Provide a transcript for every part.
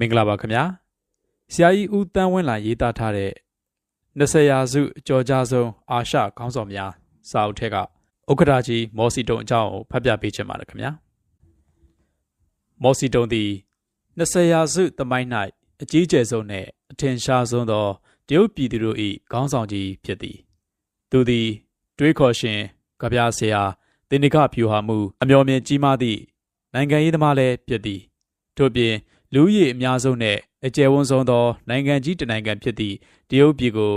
မင်္ဂလာပါခင်ဗျာဆရာကြီးဦးတန်းဝင်းလာရေးသားထားတဲ့20ရာစုအကျော်ကြားဆုံးအာရှခေါင်းဆောင်များစာအုပ်ထက်ကဥက္ကဋ္ဌကြီးမော်စီတုံအကြောင်းကိုဖတ်ပြပေးချင်ပါတယ်ခင်ဗျာမော်စီတုံသည်20ရာစုသမိုင်း၌အကြီးကျယ်ဆုံးနှင့်အထင်ရှားဆုံးသောတရုတ်ပြည်သူတို့၏ခေါင်းဆောင်ကြီးဖြစ်သည်သူသည် တွေးခေါ်ရှင်ကြပြဆရာတင်နိကဖြူဟာမှုအမျော်မြင်ကြီးမားသည့်နိုင်ငံရေးသမားလည်းဖြစ်သည်ထို့ပြင် လူဦးရေအများဆုံးနဲ့အကျယ်ဝန်းဆုံးသောနိုင်ငံကြီးတစ်နိုင်ငံဖြစ်သည့်တရုတ်ပြည်ကို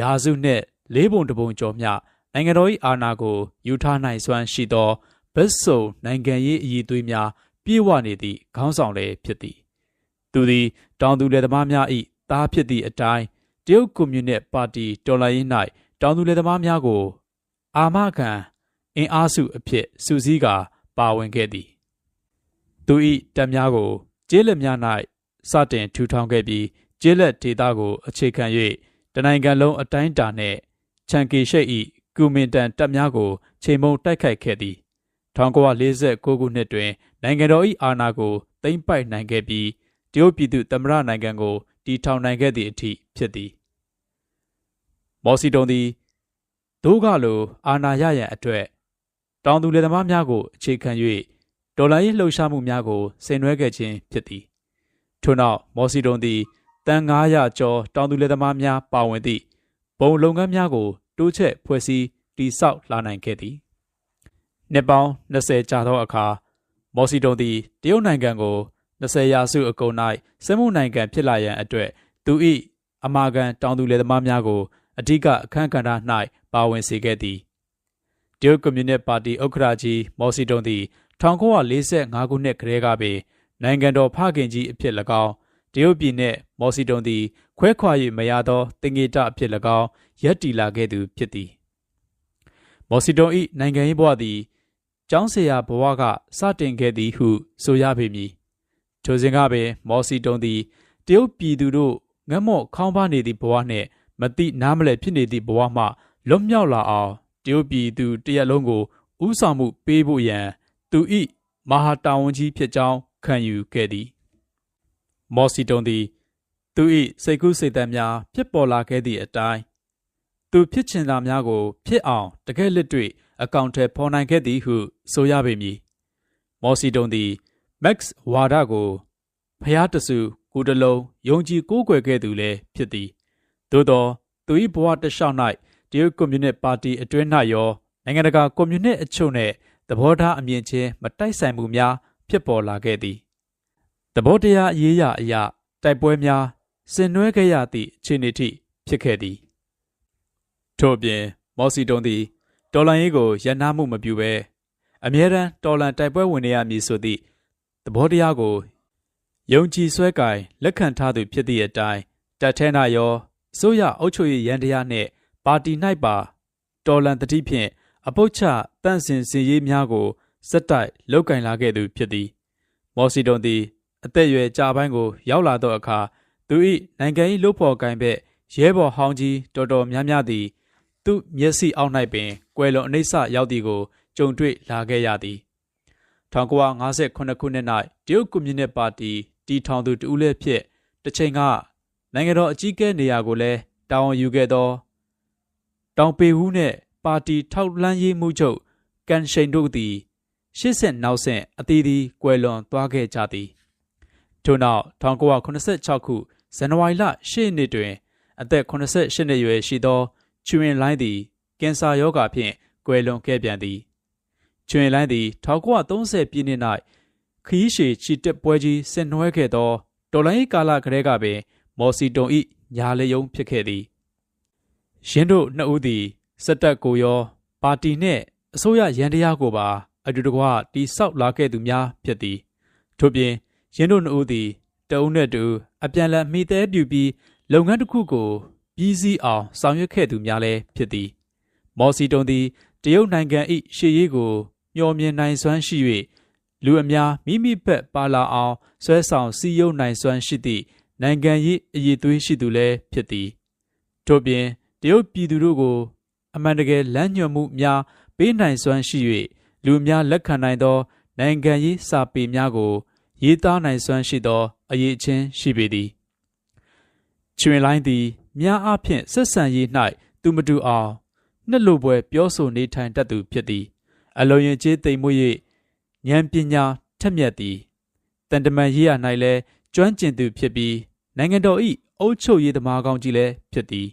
ယာစုနှင့်လေးပုံတစ်ပုံကျော်မျှနိုင်ငံတော်၏အာဏာကိုယူထားနိုင်စွမ်းရှိသောဘက်စုံနိုင်ငံရေးအည်သွေးများပြေဝနေသည့်ခေါင်းဆောင်လည်းဖြစ်သည်သူသည်တောင်သူလယ်သမားများ၏သားဖြစ်သည့်အတိုင်းတရုတ်ကွန်မြူနစ်ပါတီတော်လှန်ရေး၌တောင်သူလယ်သမားများကို အာမခံအင်အားစုအဖြစ်စုစည်းကာ ပါဝင်ခဲ့သည်သူ၏တပ်များကို ကျေးလက်များ၌စတင်ထူထောင်ခဲ့ပြီးကျေးလက်ဒေသကိုအခြေခံ၍တနိုင်ငံလုံးအတိုင်းအတာနှင့်ချန်ကီရှိတ်၏ကူမင်တန်တပ်များကိုချိန်မုံတိုက်ခိုက်ခဲ့သည်1949ခုနှစ်တွင် နိုင်ငံတော်၏အာဏာကိုသိမ်းပိုက်နိုင်ခဲ့ပြီးတရုတ်ပြည်သူသမ္မတနိုင်ငံကိုတည်ထောင်နိုင်ခဲ့သည့်အထိဖြစ်သည်မော်စီတုံသည်ဒိုးကလိုအာဏာရရန်အတွက်တောင်သူလယ်သမားများကိုအခြေခံ၍ ဒေါ်လာရေးလှုပ်ရှားမှုများကိုဆင်နွှဲခဲ့ခြင်းဖြစ်သည်ထို့နောက်မော်စီတုံသည်တန်900ကျော်တောင်သူလယ်သမားများပါဝင်သည့်ဘုံလုပ်ငန်းများကိုတိုးချဲ့ဖွဲ့စည်းတည်ဆောက်လာနိုင်ခဲ့သည်နှစ်ပေါင်း20ကြာသောအခါမော်စီတုံသည်တရုတ်နိုင်ငံကို20ရာစုအကုန်၌စက်မှုနိုင်ငံဖြစ်လာရန်အတွက်သူ၏အမာခံတောင်သူလယ်သမားများကိုအဓိကအခမ်းကဏ္ဍ၌ပါဝင်စေခဲ့သည်တရုတ်ကွန်မြူနစ်ပါတီဥက္ကဋ္ဌကြီးမော်စီတုံသည် 1945ခုနှစ်ကတည်းကပင်နိုင်ငံတော်ဖခင်ကြီးအဖြစ်၎င်းတရုတ်ပြည်နှင့်မော်စီတုံသည် ခွဲခွာ၍မရသောတင်ငေတအဖြစ်၎င်းရပ်တည်လာခဲ့သူဖြစ်သည်မော်စီတုံ၏နိုင်ငံရေးဘဝသည်ကျောင်းဆရာဘဝကစတင်ခဲ့သည်ဟုဆိုရပေမည်ထိုစဉ်ကပင်မော်စီတုံသည်တရုတ်ပြည်သူတို့ငတ်မော့ခေါင်းပါနေသည့်ဘဝနှင့်မတိနားမလည်ဖြစ်နေသည့်ဘဝမှလွတ်မြောက်လာအောင်တရုတ်ပြည်သူတရက်လုံးကိုဥဆောင်မှုပေးဖို့ရန် သူ၏မဟာတာဝန်ကြီးဖြစ်ကြောင်းခံယူခဲ့သည်မော်စီတုံသည် သူ၏စိတ်ကူးစိတ်သက်များဖြစ်ပေါ်လာခဲ့သည့်အတိုင်းသူဖြစ်ချင်တာများကို ဖြစ်အောင်တကယ်လက်တွေ့အကောင့်ထဲပေါ်နိုင်ခဲ့သည်ဟုဆိုရပေမည်မော်စီတုံသည်မက်စ်ဝါဒကိုဖျားတစုကိုတလုံးယုံကြည်ကိုးကွယ်ခဲ့သူလည်းဖြစ်သည်သို့သောသူ၏ဘဝတလျှောက်၌တရုတ်ကွန်မြူနစ်ပါတီအတွင်း၌ရောနိုင်ငံတကာကွန်မြူနစ်အချို့နှင့် သဘောထားအမြင်ချင်းမတိုက်ဆိုင်မှုများ ဖြစ်ပေါ်လာခဲ့သည်သဘောတရားအရေးရအရာတိုက်ပွဲများဆင်နွှဲခဲ့ရသည့်အခြေအနေထိဖြစ်ခဲ့သည်ထို့ပြင် မော်စီတုံသည်တော်လန်ရေးကိုရန်နာမှုမပြုဘဲအမြဲတမ်းတော်လန်တိုက်ပွဲဝင်နေရမည်ဆိုသည့်သဘောတရားကိုယုံကြည်ဆွဲကင်လက်ခံထားသူဖြစ်သည့်အတိုင်းတက်ထဲနာရောအစိုးရအုပ်ချုပ်ရေးရန်တရားနှင့်ပါတီ၌ပါ တော်လန်တတိဖြင့် အပုတ်ချတန့်စင်စင်ရေးများကိုစက်တိုက်လောက်ကင်လာခဲ့သူဖြစ်သည်မော်စီတုံသည်အသက်အရွယ်ကြာပိုင်းကို ရောက်လာသောအခါသူ၏နိုင်ငံ၏လုပ်ဖော်ကိုင်ဘက်ရဲဘော်ဟောင်းကြီးတော်တော်များများသည် သူ့မျက်စိအောက်၌ပင်ကွယ်လွန်အနှိမ့်ဆရောက်သည်ကိုကြုံတွေ့လာခဲ့ရသည်1958ခုနှစ်၌တရုတ်ကွန်မြူနစ်ပါတီတည်ထောင်သူတဦးလည်းဖြစ်တစ်ချိန်ကနိုင်ငံတော်အကြီးအကဲနေရာကိုလည်းတာဝန်ယူခဲ့သောတောင်ပေဟူးနှင့် ပါတီထောက်လှမ်းရေးမှုချုပ်ကန်ရှိန်တို့သည်ရှစ်ဆက်နောက်ဆက်အသီးသီးကွယ်လွန်သွားခဲ့ကြသည်ထို့နောက်1986ခုဇန်နဝါရီလ10ရက်နေ့တွင် အသက်88နှစ်အရွယ်ရှိသောချွင်လိုင်းသည်ကင်ဆာရောဂါဖြင့်ကွယ်လွန်ခဲ့ပြန်သည်ချွင်လိုင်းသည်1930ပြည့်နှစ်၌ခရီးရှည်ချီတက်ပွဲကြီးဆင်နွှဲခဲ့သောတော်လိုင်းကာလကလေးကပင် မော်စီတုံ၏ညာလေယုံဖြစ်ခဲ့သည်ရင်းတို့နှစ်ဦးသည် စက်တက်ကိုရော ပါတီနှင့်အစိုးရရန်တရားကိုပါအတူတကွတိဆောက်လာခဲ့သူများဖြစ်သည်ထို့ပြင်ရင်းတို့နှစ်ဦးသည်တအုံနဲ့တူအပြန်လည်မိသေးပြူပြီးလုပ်ငန်းတစ်ခုကိုပြီးစီးအောင်ဆောင်ရွက်ခဲ့သူများလည်းဖြစ်သည် မော်စီတုံသည်တရုတ်နိုင်ငံ၏ရှေ့ရေးကိုမျှော်မြင်နိုင်စွမ်းရှိ၍လူအများမိမိဘက်ပါလာအောင်ဆွဲဆောင်စည်းရုံးနိုင်စွမ်းရှိသည့်နိုင်ငံရေးအရေးသွေးရှိသူလည်းဖြစ်သည်ထို့ပြင်တရုတ်ပြည်သူတို့ကို အမှန်တကယ်လမ်းညွှန်မှုများပေးနိုင်စွမ်းရှိ၍လူများလက်ခံနိုင်သော နိုင်ငံရေးစာပေများကို ရေးသားနိုင်စွမ်းရှိသောအရေးချင်းရှိပေသည်ချွင်လိုင်းသည်များအားဖြင့်ဆက်ဆံရေး၌သူမတူအောင်နှစ်လိုပွဲပြောဆိုနေထိုင်တတ်သူဖြစ်သည်အလုံးရင်ကျေးသိမ်မွေ့၍ဉာဏ်ပညာထက်မြက်သည်တန်တမန်ရေးရ၌လည်းကျွမ်းကျင်သူဖြစ်ပြီးနိုင်ငံတော်၏အုပ်ချုပ်ရေးသမားကောင်းကြီးလည်းဖြစ်သည်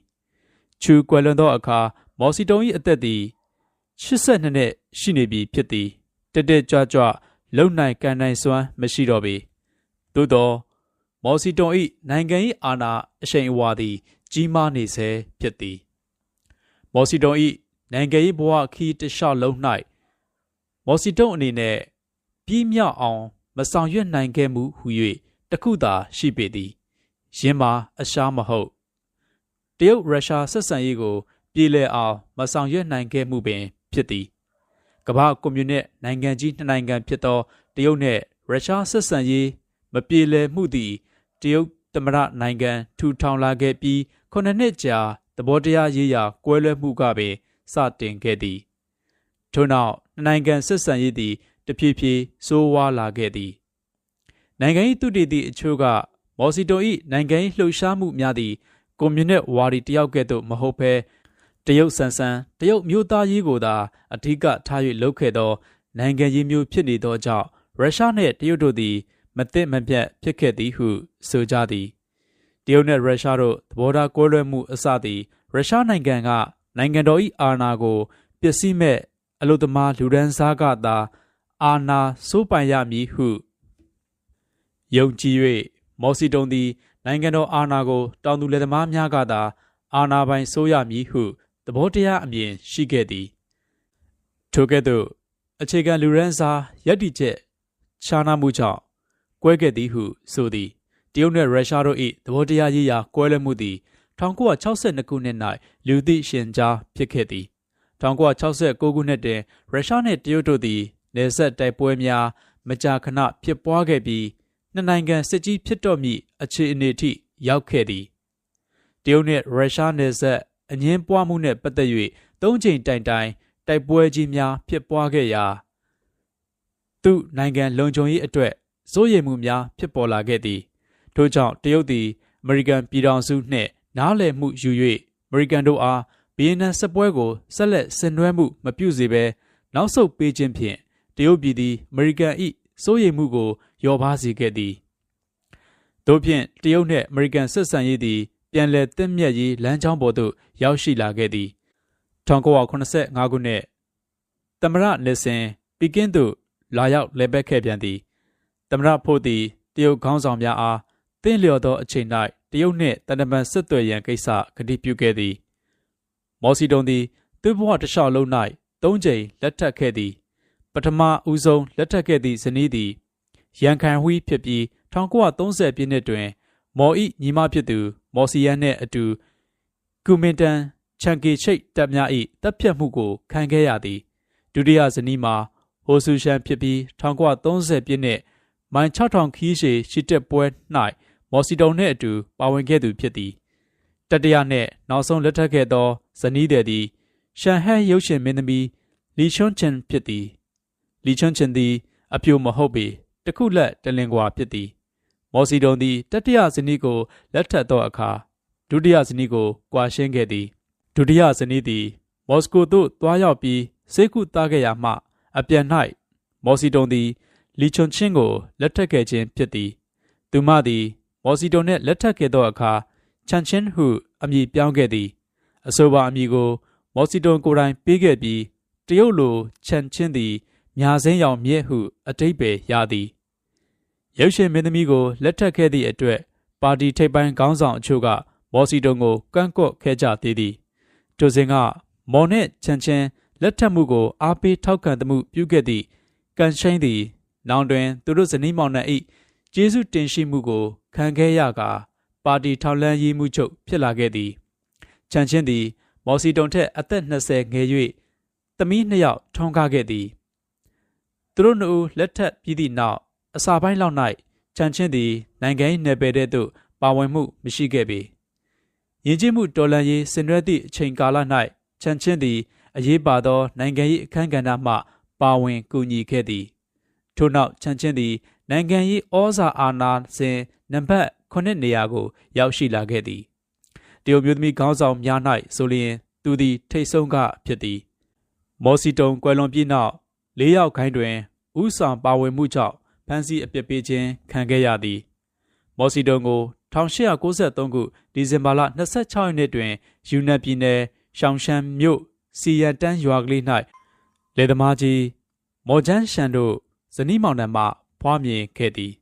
ချူကွယ်လွန်သောအခါ မော်စီတုံ၏အသက်သည်82နှစ်ရှိနေပြီဖြစ်သည်တက်တက်ကြွကြွလုံနိုင်ကန်နိုင်စွမ်းမရှိတော့ပေသို့သောမော်စီတုံ၏နိုင်ငံ၏အာဏာအရှိန်အဝါသည် ကြီးမားနေဆဲဖြစ်သည်မော်စီတုံ၏နိုင်ငံရေးဘဝခီးတလျှောက်လုံး၌မော်စီတုံအနေနဲ့ပြီးမြောက်အောင် မဆောင်ရွက်နိုင်ခဲ့မှုဟု၍တခုသာရှိပေသည်ယင်းမှာအရှားမဟုတ်တရုတ်ရုရှားဆက်ဆံရေးကို ပြည်လည်အောင်မဆောင်ရွက်နိုင်ခဲ့မှုပင် ဖြစ်သည်ကမ္ဘာကွန်မြူနစ်နိုင်ငံကြီးနှစ်နိုင်ငံဖြစ်သောတရုတ်နှင့်ရုရှားဆက်ဆံရေးမပြေလည်မှုသည်တရုတ်သမ္မတနိုင်ငံထူထောင်လာခဲ့ပြီးခုနှစ်နှစ်ကြာသဘောတရားရေးရာကွဲလွဲမှုကပင်စတင်ခဲ့သည်ထို့နောက်နိုင်ငံဆက်ဆံရေးသည်တဖြည်းဖြည်းဆိုးဝါးလာခဲ့သည်နိုင်ငံ၏သူတည်သည့်အချို့ကမော်စီတို၏နိုင်ငံ၏လှုပ်ရှားမှုများသည်ကွန်မြူနစ်ဝါဒီတယောက်ကဲ့သို့မဟုတ်ဘဲ တရုတ်ဆန်ဆန်တရုတ်မျိုးသားရေးကိုသာအဓိကထား၍လုပ်ခဲ့သော နိုင်ငံရေးမျိုးဖြစ်နေသောကြောင့်ရုရှားနှင့်တရုတ်တို့သည်မသင့်မပြတ်ဖြစ်ခဲ့သည်ဟုဆိုကြသည်တရုတ်နှင့်ရုရှားတို့သဘောထားကွဲလွဲမှုအစသည်ရုရှားနိုင်ငံကနိုင်ငံတော်၏အာဏာကိုပျက်စီးမဲ့အလုသမားလူဒန်းစားကသာအာဏာစိုးပိုင်ရမည်ဟုယုံကြည်၍မော်စီတုံသည်နိုင်ငံတော်အာဏာကိုတောင်သူလယ်သမားများကသာအာဏာပိုင်ဆိုးရမည်ဟုသ ဘောတရားအမြင်ရှိခဲ့သည်ထိုကဲ့သို့အခြေခံလူရန်စာယက်တီချက်ခြားနားမှုကြောင့်ကွဲခဲ့သည်ဟုဆိုသည်တရုတ်နှင့်ရုရှားတို့၏သဘောတရားရေးရာကွဲလွဲမှုသည်1962ခုနှစ်၌လူသိရှင်ကြားဖြစ်ခဲ့သည်1969ခုနှစ်တွင်ရုရှားနှင့်တရုတ်တို့သည်နေဆက်တိုက်ပွဲများမကြာခဏဖြစ်ပွားခဲ့ပြီးနှစ်နိုင်ငံစစ်ကြီးဖြစ်တော့မည့်အခြေအနေထိရောက်ခဲ့သည်တရုတ်နှင့်ရုရှားနယ်စပ် အငင်းပွားမှုနှင့်ပတ်သက်၍သုံးချိန်တိုင်တိုင်တိုက်ပွဲကြီးများဖြစ်ပွားခဲ့ရာသူနိုင်ငံလုံခြုံရေးအတွက်စိုးရိမ်မှုများဖြစ်ပေါ်လာခဲ့သည်ထို့ကြောင့်တရုတ်သည်အမေရိကန်ပြည်ထောင်စုနှင့်နားလည်မှုယူ၍အမေရိကန်တို့အားဗီယက်နမ်စစ်ပွဲကိုဆက်လက်ဆင်နွှဲမှုမပြုစေဘဲနောက်ဆုတ်ပေးခြင်းဖြင့်တရုတ်ပြည်သည်အမေရိကန်၏စိုးရိမ်မှုကိုလျော့ပါစေခဲ့သည်တို့ဖြင့်တရုတ်နှင့်အမေရိကန်ဆက်ဆံရေးသည် ပြန်လည်တင့်မြတ်ရေးလမ်းကြောင်းပေါ်သို့ရောက်ရှိလာခဲ့သည်1985ခုနှစ်သမရနစ်စင်ပီကင်းသို့လာရောက်လည်ပတ်ခဲ့ပြန်သည်သမရဖို့သည်တရုတ်ခေါင်းဆောင်များအားတင့်လျော်သောအချိန်၌တရုတ်နှင့်တန်တမန်ဆက်သွယ်ရန်ကိစ္စကတိပြုခဲ့သည်မော်စီတုံသည်သူ့ဘဝတစ်လျှောက်လုံး၌သုံးကြိမ်လက်ထပ်ခဲ့သည် ပထမဦးဆုံးလက်ထပ်ခဲ့သည့်ဇနီးသည်ရန်ခံဝီဖြစ်ပြီး1930ပြည့်နှစ်တွင် မော်ဤညီမဖြစ်သူ မော်စီယန်နှင့်အတူကူမင်တန်ချန်ကီချိတ်တပ်များ၏တပ်ဖြတ်မှုကိုခံခဲ့ရသည်ဒုတိယဇနီးမှာဟိုဆူရှန်ဖြစ်ပြီး1930ပြည့်နှစ်မိုင်6000ခီးရှည်ရှိတက်ပွဲ၌မော်စီတုံနှင့်အတူပါဝင်ခဲ့သူဖြစ်သည်တတရနှင့်နောက်ဆုံးလက်ထပ်ခဲ့သောဇနီးသည်ရှန်ဟဲရုပ်ရှင်မင်းသမီးလီချွန်းချင်ဖြစ်သည်လီချွန်းချင်သည် အပြိုမဟုတ်ပေတခုလက်တလင်ကွာဖြစ်သည် မော်စီတုံသည်တတိယဇနီးကိုလက်ထပ်သောအခါဒုတိယဇနီးကိုကွာရှင်းခဲ့သည်ဒုတိယဇနီးသည်မော်စကိုသို့တွားရောက်ပြီးစေကုသားခဲ့ရာမှ အပြန်၌မော်စီတုံသည်လီချွန်ချင်းကိုလက်ထပ်ခဲ့ခြင်းဖြစ်သည်သူမသည်မော်စီတုံနှင့်လက်ထပ်ခဲ့သောအခါချန်ချင်းဟုအမည်ပြောင်းခဲ့သည်အဆိုပါအမည်ကို မော်စီတုံကိုယ်တိုင်ပေးခဲ့ပြီးတရုတ်လိုချန်ချင်းသည်ညာစင်းရောင်မြင့်ဟုအတိတ်ပဲရသည် ရုပ်ရှင်မင်းသမီးကိုလက်ထပ်ခဲ့သည့်အတွက်ပါတီထိပ်ပိုင်းခေါင်းဆောင်အချို့ကမော်စီတုံကိုကန့်ကွက်ခဲ့ကြသေးသည်ဒိုစင်ကမော်နှင့်ချန်ချင်းလက်ထပ်မှုကိုအားပေးထောက်ခံမှုပြုခဲ့သည့်ကန်ရှိန်သည် နောင်တွင် သူတို့ဇနီးမောင်နှံ၏ကျေးဇူးတင်ရှိမှုကိုခံခဲ့ရကာပါတီထောက်လန်းရေးမှုချုပ်ဖြစ်လာခဲ့သည်ချန်ချင်းသည် မော်စီတုံထက်အသက်20ငယ်၍သမီးနှစ်ယောက်ထွန်းကားခဲ့သည်သူတို့နှစ်ဦးလက်ထပ်ပြီးသည့်နောက် အစာပိုင်းလောက်၌ချန်ချင်းသည်နိုင်ငံ၏နယ်ပယ်တဲ့သို့ပါဝင်မှုမရှိခဲ့ပေယဉ်ကျေးမှုတော်လှန်ရေးဆင်နွှဲသည့်အချိန်ကာလ၌ချန်ချင်းသည်အရေးပါသောနိုင်ငံ၏အခမ်းကဏ္ဍမှပါဝင်ကူညီခဲ့သည်ထို့နောက်ချန်ချင်းသည်နိုင်ငံရေးဩဇာအာဏာစဉ်နံပါတ်9နေရာကို ရောက်ရှိလာခဲ့သည်တရုတ်မျိုးသမီးခေါင်းဆောင်များ၌ဆိုလျင်သူသည်ထိတ်ဆုံးကဖြစ်သည်မော်စီတုံကွယ်လွန်ပြီးနောက်၄ယောက်ခိုင်းတွင်ဥဆောင်ပါဝင်မှုကြောင့် ဖမ်းဆီးအပြစ်ပေးခြင်းခံခဲ့ရသည်မော်စီတုံကို1893ခုဒီဇင်ဘာလ26ရက်နေ့တွင်ယူနန်ပြည်နယ်ရှောင်ရှန်မြို့စီရန်တန်းရွာကလေး၌လေသမားကြီးမော်ဂျန်ရှန်တို့ဇနီးမောင်နှံမှဖွားမြင်ခဲ့သည်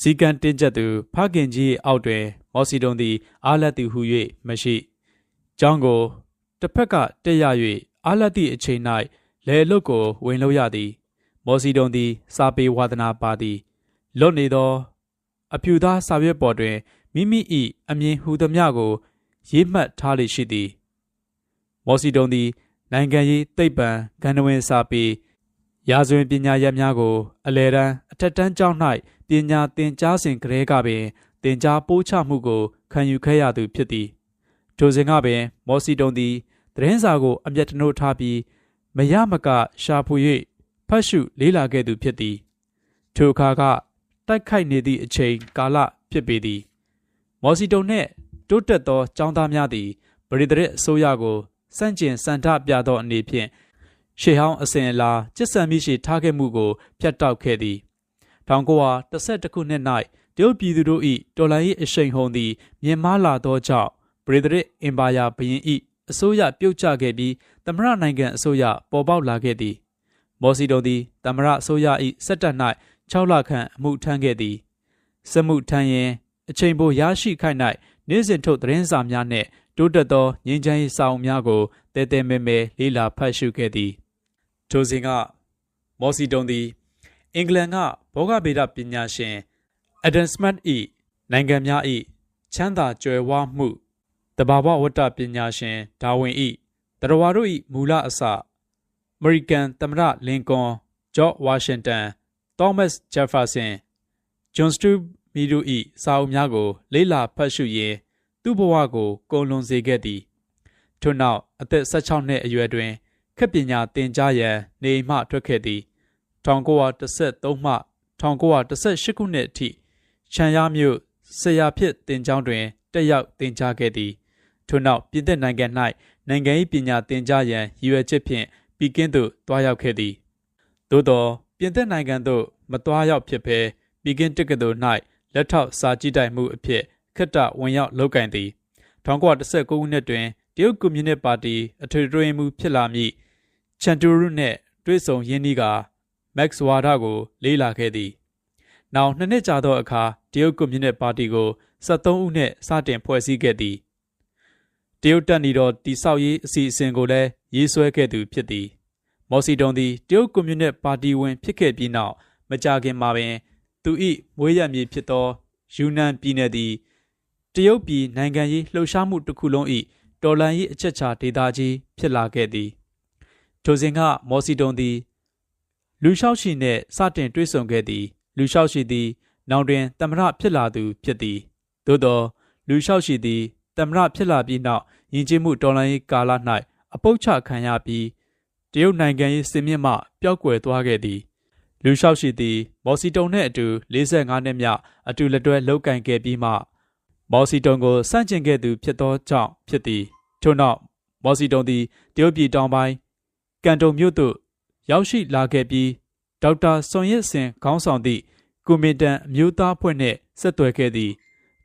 စီကန်တင်းကျပ်သူဖခင်ကြီးအောက်တွင် မော်စီတုံသည်အားလက်သူဟု၍မရှိကျောင်းကိုတစ်ဖက်ကတက်ရ၍အားလက်သည့်အချိန်၌လေလုတ်ကိုဝင်လို့ရသည် မော်စီတုံသည် စာပေဝါဒနာပါသည်လွတ်နေသော အဖြူသားစာရွက်ပေါ်တွင်မိမိ၏အမြင်ဟူသည်မျှကို ရေးမှတ်ထားလေရှိသည်မော်စီတုံသည် နိုင်ငံရေးသိပ္ပံဂန္ဓဝင်စာပေရာဇဝင်ပညာရပ်များကို အလယ်တန်းအထက်တန်းကျောင်း၌ပညာသင်ကြားစဉ်ကတည်းကပင်သင်ကြားပို့ချမှုကိုခံယူခဲ့ရသူဖြစ်သည်ထိုစဉ်ကပင် မော်စီတုံသည်သတင်းစာကို အမျက်တနိုးထားပြီးမရမကရှာဖွေ၍ဖ တ်ရှုလေးလာခဲ့သူဖြစ်သည်ထိုအခါကတိုက်ခိုက်နေသည့်အချိန်ကာလဖြစ်ပေသည်မော်စီတုံနှင့်တိုးတက်သောចောင်းသားများသည်ဗရိဒရစ်အစိုးရကိုစန့်ကျင်စန္ဒပြသောအနေဖြင့်ရှေးဟောင်းအစဉ်အလာကျစ်ဆံမိရှိထားခဲ့မှုကိုဖျက်တောက်ခဲ့သည်1912ခုနှစ်၌တရုတ်ပြည်သူတို့၏တော်လှန်ရေးအရှိန်ဟုန်သည်မြင့်မားလာသောကြောင့်ဗရိဒရစ်အင်ပါယာဘရင်၏အစိုးရပြုတ်ကျခဲ့ပြီးသမရနိုင်ငံအစိုးရပေါ်ပေါက်လာခဲ့သည် မော်စီတုံသည်သမရအစိုးရ၏စက်တပ်၌6လခန့်အမှုထမ်းခဲ့သည်စမှုထမ်းရင်အချိန်ပိုရရှိခိုက်၌နေ့စဉ်ထုတ်သတင်းစာများနှင့်တိုးတက်သောငြိမ်းချမ်းရေးစာအုပ်များကိုတဲတဲမဲမဲလေးလာဖတ်ရှုခဲ့သည်ထိုစဉ်ကမော်စီတုံသည်အင်္ဂလန်ကဘောဂဗေဒပညာရှင်အဒမ်စမတ်၏နိုင်ငံများ၏ချမ်းသာကြွယ်ဝမှုတဘာဝဝတ္တပညာရှင်ဒါဝင်၏တရဝါတို့၏မူလအစအ မေရိကန်သမ္မတလင်ကွန်ဂျော့ဝါရှင်တန်သောမတ်ဂျက်ဖာဆင်ဂျွန်စတူမီတို့၏စာအုပ်များကို လေးလာဖတ်ရှုရင်းသူ့ဘဝကိုကုန်လွန်စေခဲ့သည်ထို့နောက်အသက်16နှစ်အရွယ်တွင်ခက်ပညာသင်ကြားရန်နေမှထွက်ခဲ့သည်1913မှ1918ခုနှစ်အထိချန်ရမြို့ဆရာဖြစ်တင်ကျောင်းတွင်တက်ရောက်သင်ကြားခဲ့သည်ထို့နောက်ပြည်သက်နိုင်ငံ၌နိုင်ငံရေးပညာသင်ကြားရန်ရည်ရွယ်ချက်ဖြင့် ပြည်ကင်းသို့တွားရောက်ခဲ့သည်သို့သောပြင်သစ်နိုင်ငံသို့မတွားရောက်ဖြစ်ဘဲပြည်ကင်းတက္ကသိုလ်၌လက်ထောက်စာကြည့်တိုက်မှုအဖြစ်ခက်တဝင်ရောက်လုပ်ကင်သည်1919ခုနှစ်တွင်တရုတ်ကွန်မြူနစ်ပါတီအထွေထွေမှုဖြစ်လာမည့်ချန်တူရုနှင့်တွဲဆုံရင်းနှီးကမက်စ်ဝါဒကို လေးလာခဲ့သည်။နောက်နှစ်နှစ်ကြာသောအခါတရုတ်ကွန်မြူနစ်ပါတီကို73ဦးနှင့်စတင်ဖွဲ့စည်းခဲ့သည်။ တရုတ်တပ်နီတော်တိဆောက်ရေးအစီအစဉ်ကိုလည်းရေးဆွဲခဲ့သူဖြစ်သည်။မော်စီတုံသည်တရုတ်ကွန်မြူနစ်ပါတီဝင်ဖြစ်ခဲ့ပြီးနောက်မကြာခင်မှာပင် သူ၏မွေးရမြေဖြစ်သောယူနန်ပြည်နယ်သည်တရုတ်ပြည်နိုင်ငံရေးလှုပ်ရှားမှုတစ်ခုလုံး၏တော်လှန်ရေးအချက်ချာဒေသကြီးဖြစ်လာခဲ့သည်ထိုစဉ်ကမော်စီတုံသည် လူလျှောက်ရှိနှင့်စတင်တွေ့ဆုံခဲ့သည် လူလျှောက်ရှိသည် နောင်တွင်တမရဖြစ်လာသူဖြစ်သည်သို့သော လူလျှောက်ရှိသည် တမရဖြစ်လာပြီးနောက်ယဉ်ကျေးမှုတော်လှန်ရေးကာလ၌အပုတ်ချခံရပြီးတရုတ်နိုင်ငံရေးစင်မြင့်မှပျောက်ကွယ်သွားခဲ့သည်လူလျှောက်ရှိသည်မော်စီတုံနှင့်အတူ45နှစ်မြအတူလက်တွဲလောက်ကင်ခဲ့ပြီးမှမော်စီတုံကိုစန့်ကျင်ခဲ့သူဖြစ်သောကြောင့်ဖြစ်သည်ထို့နောက်မော်စီတုံသည်တရုတ်ပြည်တောင်ပိုင်းကန်တုံမြို့သို့ရောက်ရှိလာခဲ့ပြီးဒေါက်တာစွန်ရစ်စင်ခေါင်းဆောင်သည့်ကွန်မီတန်အမျိုးသားဖွဲ့နှင့်ဆက်သွယ်ခဲ့သည်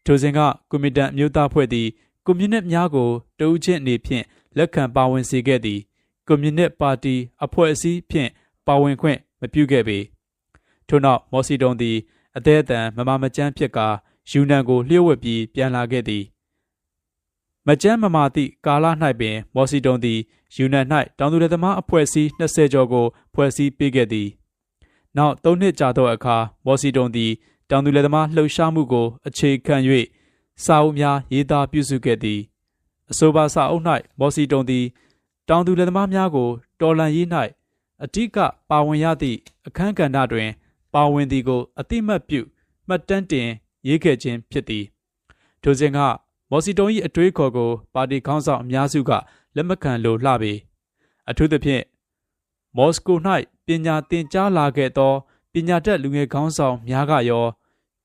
ထိုစဉ်ကကွန်မီတန်အမျိုးသားဖွဲ့သည်ကွန်မြူနစ်များကိုတဦးချင်းအနေဖြင့်လက်ခံပါဝင်စေခဲ့သည်ကွန်မြူနစ်ပါတီအဖွဲ့အစည်းဖြင့်ပါဝင်ခွင့်မပြုခဲ့ပေထို့နောက်မော်စီတုံသည်အသေးအတန်မမမကျန်းဖြစ်ကာယူနန်ကိုလျှို့ဝှက်ပြီးပြန်လာခဲ့သည်မကြမ်းမမာသည့်ကာလ၌ပင် မော်စီတုံသည်ယူနန်၌တောင်သူလယ်သမားအဖွဲ့အစည်း20ကျော်ကိုဖွဲ့စည်းပေးခဲ့သည်နောက်၃နှစ်ကြာသောအခါမော်စီတုံသည် တောင်သူလယ်သမားလှုပ်ရှားမှုကိုအခြေခံ၍စာအုပ်များရေးသားပြုစုခဲ့သည်အဆိုပါစာအုပ်၌မော်စီတုံသည်တောင်သူလယ်သမားများကိုတော်လန်ရေး၌အဓိကပါဝင်ရသည့်အခန်းကဏ္ဍတွင် ပါဝင်သည်ကိုအတိမတ်ပြုမှတ်တမ်းတင်ရေးခဲ့ခြင်းဖြစ်သည်ထိုစဉ်ကမော်စီတုံ၏အတွေးခေါ်ကိုပါတီခေါင်းဆောင်အများစုကလက်မခံလိုလှပေအထူးသဖြင့်မော်စကို၌ပညာသင်ကြားလာခဲ့သောပ ညာတတ်လူငယ်ခေါင်းဆောင်များကရော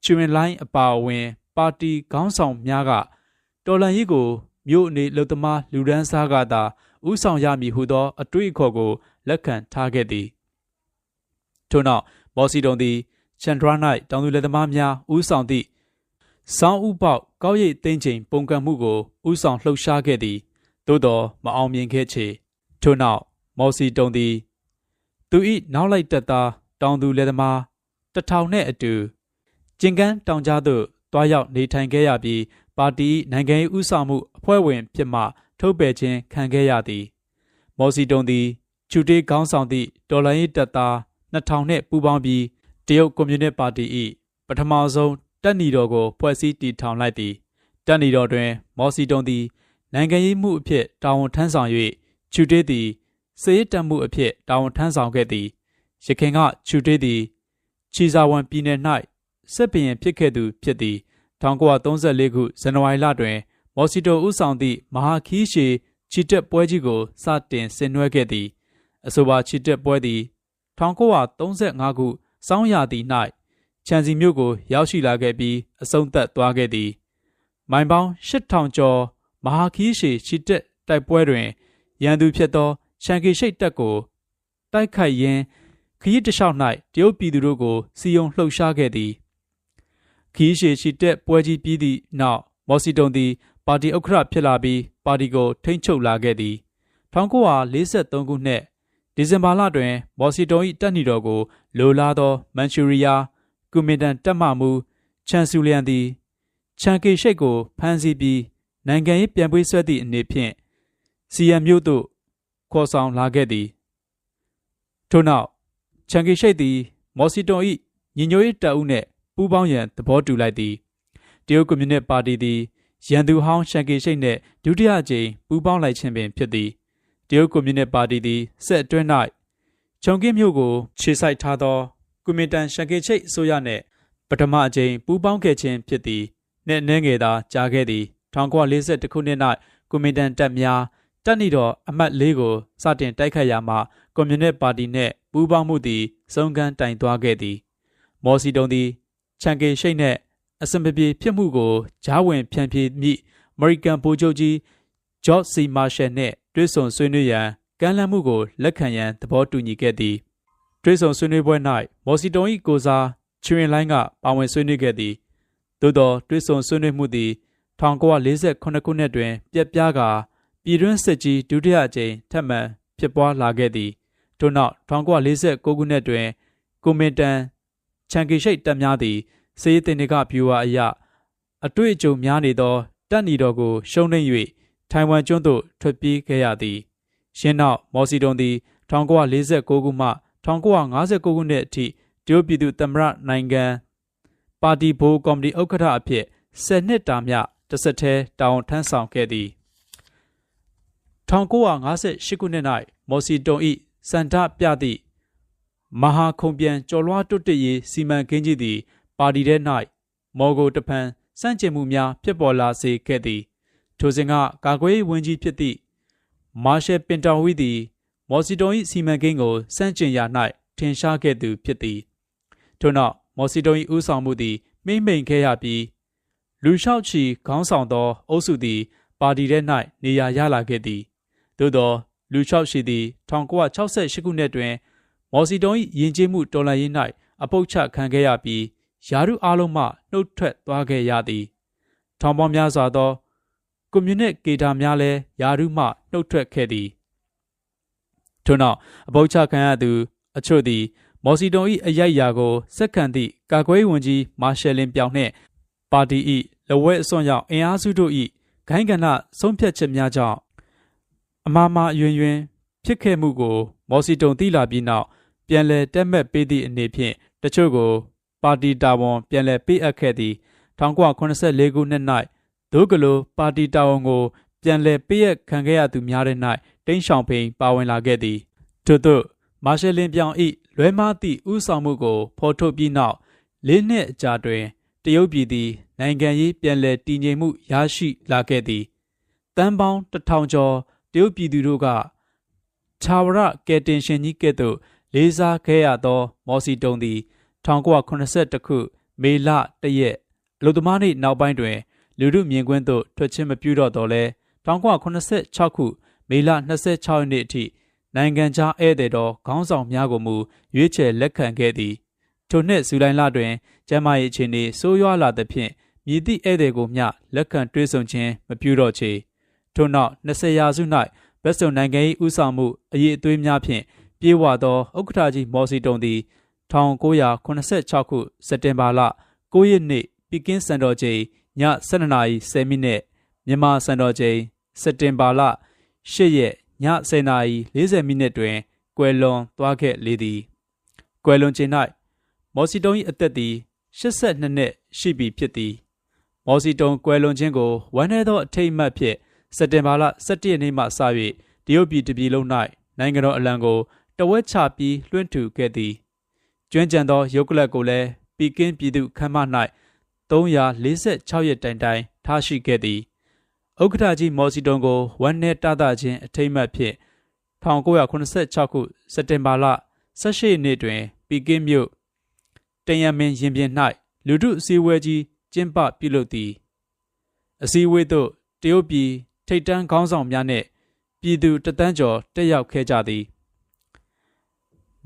ချွင်လိုင်းအပါအဝင် ပါတီခေါင်းဆောင်များကတော်လန်ရေးကိုမြို့အနေလုံသမားလူဒန်းစားကသာဥဆောင်ရမည်ဟုသော အတွေ့အခေါ်ကိုလက်ခံထားခဲ့သည်ထို့နောက်မော်စီတုံသည်ချန်ဒရာ၌တောင်သူလက်သမားများဥဆောင်သည့်စောင်းဥပေါကောက်ရိတ်သိန်းချိန်ပုံကံမှုကိုဥဆောင်လှုပ်ရှားခဲ့သည်သို့တော်မအောင်မြင်ခဲ့ချေထို့နောက်မော်စီတုံသည်သူ၏နောက်လိုက်တက်သား တောင်သူလက်သမားတထောင်နှင့်အတူကျင်ကန်းတောင်ကြားသို့တွားရောက်နေထိုင်ခဲ့ရပြီးပါတီနိုင်ငံရေးဥဆောင်မှုအဖွဲ့ဝင်ဖြစ်မှ ထုတ်ပယ်ခြင်းခံခဲ့ရသည် မော်စီတုံသည်ချူတေးခေါင်းဆောင်သည့်တော်လိုင်းရေးတပ်သား2000နှင့်ပူးပေါင်းပြီးတရုတ်ကွန်မြူနစ်ပါတီ၏ပထမဆုံးတပ်နီတော်ကိုဖွဲ့စည်းတည်ထောင်လိုက်သည်တပ်နီတော်တွင် မော်စီတုံသည်နိုင်ငံရေးမှုအဖြစ်တာဝန်ထမ်းဆောင်၍ချူတေးသည်စေးတပ်မှုအဖြစ်တာဝန်ထမ်းဆောင်ခဲ့သည် ရခင်ကချူတေးသည်ချီဇာဝန်ပြည်နယ်၌စစ်ပင်ဖြစ်ခဲ့သူဖြစ်သည်1934ခုဇန်နဝါရီလတွင် မော်စီတိုဦးဆောင်သည့်မဟာခီးရှည်ချီတက်ပွဲကြီးကိုစတင်ဆင်နွှဲခဲ့သည်အဆိုပါချီတက်ပွဲသည်1935ခုစောင်းရာသီ၌ချန်စီမြို့ကို ရောက်ရှိလာခဲ့ပြီးအဆုံးသတ်သွားခဲ့သည်မိုင်ပေါင်း8000ကျော်မဟာခီးရှည်ချီတက်တိုက်ပွဲတွင်ရန်သူဖြစ်သောရှန်ကီရှိတ်တပ်ကိုတိုက်ခိုက်ရင်း ခရီးတစ်လျှောက်၌တရုတ်ပြည်သူတို့ကိုစီယုံလှုပ်ရှားခဲ့သည်ခီးရှည်ရှိတက်ပွဲကြီးပြီးသည့်နောက်မော်စီတုံသည် ပါတီဥက္ကဋ္ဌဖြစ်လာပြီးပါတီကိုထိန်းချုပ်လာခဲ့သည်1943ခုနှစ်ဒီဇင်ဘာလတွင် မော်စီတုံ၏တပ်နီတော်ကို လိုလားသောမန်ချူရီးယားကူမင်တန်တပ်မှမူချန်ဆူလျန်သည်ချန်ကေရှိတ်ကိုဖမ်းဆီးပြီးနိုင်ငံရေးပြန်ပွေးဆွဲသည့်အနေဖြင့်စီယံမြို့သို့ခေါ်ဆောင်လာခဲ့သည်ထို့နောက် ချန်ကေရှိတ်သည် မော်စီတုံ၏ညီညွတ်ရေးတပ်ဦးနှင့်ပူးပေါင်းရန်သဘောတူလိုက်သည်တရုတ်ကွန်မြူနစ်ပါတီသည်ရန်သူဟောင်းရှန်ကေရှိတ်နှင့်ဒုတိယအကြိမ်ပူးပေါင်းလိုက်ခြင်းပင်ဖြစ်သည်တရုတ်ကွန်မြူနစ်ပါတီသည်ဆက်အတွင်း၌ခြုံကင်းမြို့ကိုခြေစိုက်ထားသောကွန်မင်တန်ရှန်ကေချိတ်အစိုးရနှင့်ပထမအကြိမ်ပူးပေါင်းခဲ့ခြင်းဖြစ်သည်နှင့်နှဲငယ်သာကြားခဲ့သည်1940ခုနှစ်၌ကွန်မင်တန်တပ်များတပ်နီတော်အမှတ်၄ကိုစတင်တိုက်ခတ်ရာမှာကွန်မြူနစ်ပါတီနှင့် ပူးပေါင်းမှုသည်စုံကန်းတိုင်သွားခဲ့သည်မော်စီတုံသည်ချန်ကေရှိတ်နှင့်အစံပပြေဖြစ်မှုကိုဂျားဝင်ဖြန့်ဖြေမိအမေရိကန်ဗိုလ်ချုပ်ကြီးဂျော့စီမာရှယ်နှင့်တွဲဆုံဆွေးနွေးရန်ကမ်းလှမ်းမှုကိုလက်ခံရန်သဘောတူညီခဲ့သည်တွဲဆုံဆွေးနွေးပွဲ၌မော်စီတုံ၏ကိုစားချွင်လိုင်းကပါဝင်ဆွေးနွေးခဲ့သည်သို့သောတွဲဆုံဆွေးနွေးမှုသည်1948ခုနှစ်တွင်ပြက်ပြားကာပြည်တွင်းစစ်ကြီးဒုတိယအကြိမ်ထပ်မံဖြစ်ပွားလာခဲ့သည် ထို့နောက်1949ခုနှစ်တွင်ကိုမင်တန်ချန်ကီရှိတ်တပ်များသည်စေးတင်တွေကဗျူဟာအရအတွေ့အကြုံများနေသောတပ်နီတော်ကိုရှုံးနိမ့်၍ထိုင်ဝမ်ကျွန်းသို့ထွက်ပြေးခဲ့ရသည်ရှင်းနောက်မော်စီတုံသည်1949ခုမှ1959ခုနှစ်အထိတရုတ်ပြည်သူ့သမ္မတနိုင်ငံပါတီဘိုးကော်မတီဥက္ကဋ္ဌအဖြစ်10နှစ်တာမြတစ်ဆက်တည်းတာဝန်ထမ်းဆောင်ခဲ့သည်1958ခုနှစ်၌မော်စီတုံ၏ စန္ဒပြသည့်မဟာခုံပြန်ကျော်လွှားတွတ်တရေးစီမံကိန်းကြီးသည် ပါတီထဲ၌မော်ဂိုတဖန်စန့်ကျင်မှုများဖြစ်ပေါ်လာစေခဲ့သည်ထိုစဉ်ကကာကွယ်ရေးဝန်ကြီးဖြစ်သည့်မာရှယ်ပင်တောင်ဝီသည် မော်စီတုံ၏စီမံကိန်းကိုစန့်ကျင်ရာ၌ထင်ရှားခဲ့သူဖြစ်သည်ထို့နောက်မော်စီတုံ၏ဦးဆောင်မှုသည်မိမ့်မိန်ခဲ့ရပြီးလူလျှောက်ချီခေါင်းဆောင်သော အုပ်စုသည် ပါတီထဲ၌နေရာရလာခဲ့သည်သို့သော လူလျှောက်ရှိသည်1968ခုနှစ်တွင်မော်စီတုံ၏ယဉ်ကျေးမှုတော်လှန်ရေး၌အပုတ်ချခံခဲ့ရပြီးယာရုအလုံးမှနှုတ်ထွက်သွားခဲ့ရသည်ထောင်ပေါင်းများစွာသောကွန်မြူနစ်ကေတာများလည်းယာရုမှနှုတ်ထွက်ခဲ့သည်ထို့နောက်အပုတ်ချခံရသူ အချို့သည်မော်စီတုံ၏အရိုက်ယာကိုစက်ခံသည့်ကာကွယ်ဝန်ကြီးမာရှယ်လင်ပြောင်နှင့်ပါတီ၏လဝဲအစွန်ရောက်အင်အားစုတို့၏ဂိုင်းကဏဆုံးဖြတ်ချက်များကြောင့် အမားမာအယွင်ယွင်ဖြစ်ခဲ့မှုကို မော်စီတုံသိလာပြီးနောက်ပြန်လည်တက်မှတ်ပေးသည့်အနေဖြင့်တချို့ကို ပါတီတာဝန်ပြန်လည်ပေးအပ်ခဲ့သည်1984ခုနှစ်၌ဒို့ကလိုပါတီတာဝန်ကို ပြန်လည်ပေးအပ်ခံခဲ့ရသူများတဲ့၌တိန့်ရှောင်ဖိန်ပါဝင်လာခဲ့သည်ထို့သို့မာရှယ်လင်ပြောင်၏လွဲမားသည့်ဥဆောင်မှုကိုဖော်ထုတ်ပြီးနောက်လေးနှစ်အကြာတွင်တရုတ်ပြည်သည်နိုင်ငံရေးပြန်လည်တည်ငြိမ်မှုရရှိလာခဲ့သည်တန်ပေါင်းတထောင်ကျော် တရုတ်ပြည်သူတို့ကခြာဝရကယ်တင်ရှင်ကြီးကဲ့သို့လေးစားခဲ့ရသော မော်စီတုံသည်1982ခုမေလ1ရက်အလုသမားနေ့နောက်ပိုင်းတွင်လူမှုမြင်ကွင်းသို့ထွက်ချင်းမပြုတော့တော့လဲ1986ခုမေလ26ရက်နေ့အထိနိုင်ငံခြားဧည့်သည်တော်ခေါင်းဆောင်များကိုမူရွေးချယ်လက်ခံခဲ့သည်ထိုနှစ်ဇူလိုင်လတွင်ကျမ်းမာရေးအခြေအနေဆိုးရွားလာသဖြင့်မြည်သည့်ဧည့်သည်ကိုမျှလက်ခံတွေ့ဆုံခြင်းမပြုတော့ချေ ထို့နောက်20ရာစု၌ဘက်စုံနိုင်ငံ၏ဥဆောင်မှုအရေးအသွေးများဖြင့်ပြေဝသောဥက္ကဋ္ဌကြီးမော်စီတုံသည်1986ခုစက်တင်ဘာလ9ရက်နေ့ပီကင်းစံတော်ချိန်ည12:10မိနစ်မြန်မာစံတော်ချိန်စက်တင်ဘာလ10ရက်ည10:40မိနစ်တွင်ကွယ်လွန်သွားခဲ့လေသည်ကွယ်လွန်ချိန်၌မော်စီတုံ၏အသက်သည်82နှစ်ရှိပြီဖြစ်သည်မော်စီတုံကွယ်လွန်ခြင်းကိုဝမ်းနည်းသောအထိတ်အမှတ်ဖြင့် စက်တင်ဘာလ17ရက်နေ့မှစ၍တရုတ်ပြည်တပြည်လုံး၌နိုင်ငံတော်အလံကိုတဝက်ချပြီးလွှင့်ထူခဲ့သည်ကျွမ်းကျန်သောရုပ်ကလပ်ကိုလည်းပီကင်းပြည်သူခမ်းမ၌346ရက်တိုင်တိုင်ထားရှိခဲ့သည်ဥက္ကဋ္ဌကြီးမော်စီတုံကိုဝမ်းနဲ့တသခြင်းအထိမ့်မှတ်ဖြင့်1986ခုစက်တင်ဘာလ18ရက်နေ့တွင်ပီကင်းမြို့တယံမင်းရင်ပြင်၌လူထုအစည်းအဝေးကြီးကျင်းပပြုလုပ်သည်အစည်းအဝေးသို့တရုတ်ပြည် ထိပ်တန်းခေါင်းဆောင်များနှင့်ပြည်သူတသန်းကျော်တက်ရောက်ခဲ့ကြသည်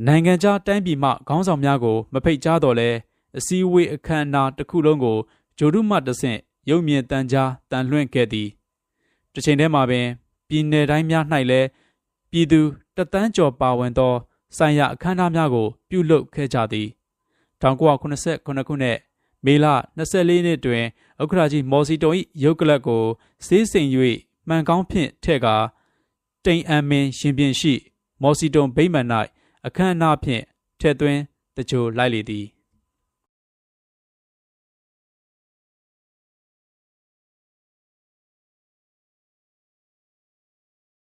နိုင်ငံခြားတိုင်းပြည်မှခေါင်းဆောင်များကို မဖိတ်ကြားတော့လဲအစည်းအဝေးအခမ်းအနားတစ်ခုလုံးကိုဂျိုဒုမှတဆင့်ရုပ်မြင်တန်ကြားတန်လွှင့်ခဲ့သည်တစ်ချိန်တည်းမှာပင်ပြည်내တိုင်းများ၌လည်းပြည်သူတသန်းကျော်ပါဝင်သောဆိုင်ရာအခမ်းအနားများကို ပြုလုပ်ခဲ့ကြသည်1989ခုနှစ်မေလ24နှစ်တွင်ဥက္ကရာကြီးမော်စီတုံ၏ရုပ်ကလပ်ကိုစေးစိမ်၍ မှန်ကောင်းဖြင့်ထဲ့ကာတိမ်အံမင်းရှင်ပြင်ရှိ မော်စီတုံဗိမ္မာန်၌အခမ်းအနားဖြင့်ထည့်သွင်းတကြိုလိုက်လေသည်